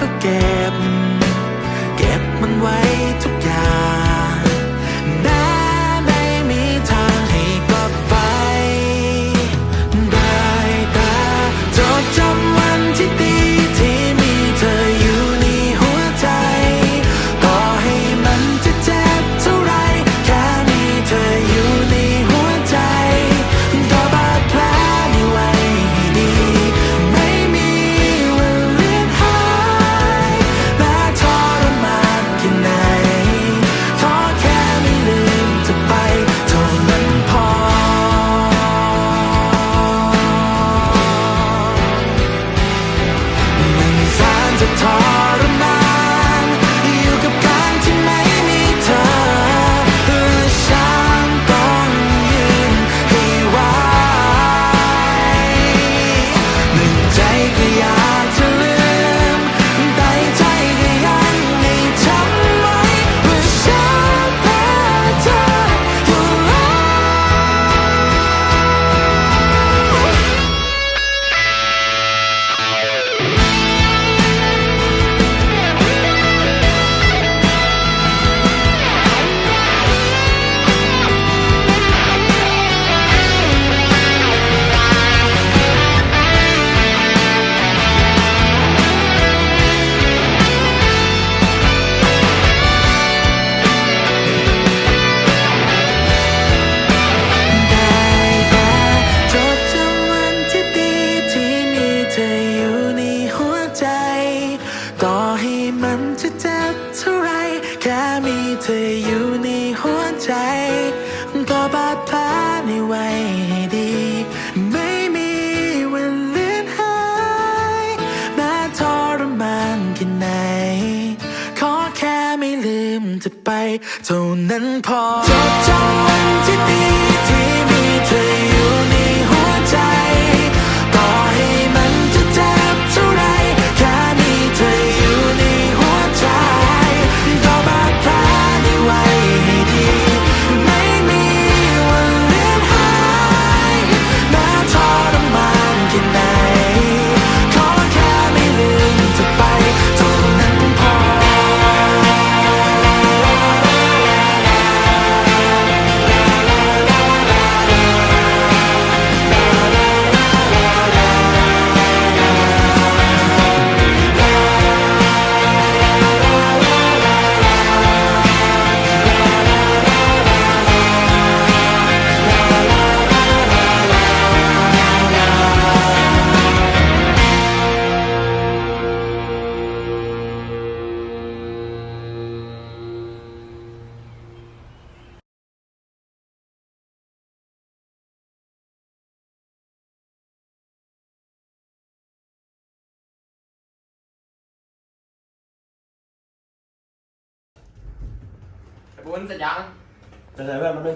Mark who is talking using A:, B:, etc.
A: ก็เก็บ เก็บมันไว้ทุกอย่าง อยู่ในหัวใจ ก็บาดแผลไม่ไหวให้ดี ไม่มีวันเลือนหายแม้ทรมานแค่ไหน ขอแค่ไม่ลืมจะไปเท่านั้นพอจดจำวันที่ดีที่มีเธออยู่ใน คุณเส
B: ยัง
C: จะไหนแว่นมัน
A: ไม่